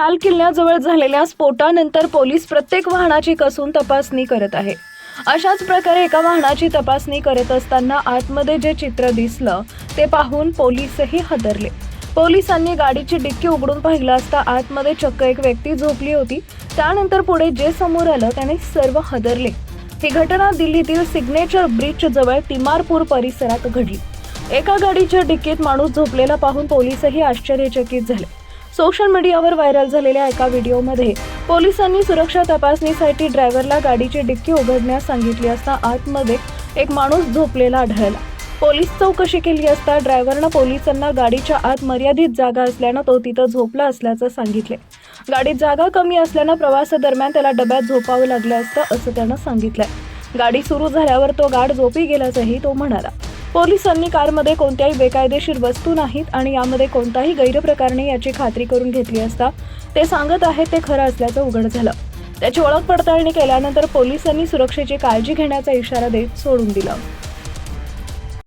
लाल किल्ल्याजवळ झालेल्या स्फोटानंतर पोलीस प्रत्येक वाहनाची कसून तपासणी करत आहे. अशाच प्रकारे एका वाहनाची तपासणी करत असताना आतमध्ये जे चित्र दिसलं ते पाहून पोलीसही हादरले. पोलिसांनी गाडीची डिक्की उघडून पाहिलं असता आतमध्ये चक्क एक व्यक्ती झोपली होती. त्यानंतर पुढे जे समोर आलं त्याने सर्व हादरले. ही घटना दिल्लीतील सिग्नेचर ब्रिज जवळ तिमारपूर परिसरात घडली. एका गाडीच्या डिक्कीत माणूस झोपलेला पाहून पोलीसही आश्चर्यचकित झाले. सोशल मीडियावर व्हायरल झालेल्या एका व्हिडिओमध्ये पोलिसांनी सुरक्षा तपासणीसाठी ड्रायव्हरला गाडीची डिक्की उघडण्यास सांगितली असता आतमध्ये एक माणूस झोपलेला आढळला. पोलीस चौकशी केली असता ड्रायव्हरनं पोलिसांना गाडीच्या आत मर्यादित जागा असल्यानं तो तिथं झोपला असल्याचं सांगितले. गाडीत जागा कमी असल्यानं प्रवासादरम्यान त्याला डब्यात झोपावं लागलं असतं असं त्यानं सांगितलंय. गाडी सुरू झाल्यावर तो गाड झोपी गेल्याचंही तो म्हणाला. पोलिसांनी कारमध्ये कोणत्याही बेकायदेशीर वस्तू नाहीत आणि यामध्ये कोणताही गैरप्रकार नाही याची खात्री करून घेतली असता ते सांगत आहेत ते खरं असल्याचं उघड झालं. त्याची ओळख पडताळणी केल्यानंतर पोलिसांनी सुरक्षेची काळजी घेण्याचा इशारा देत सोडून दिला.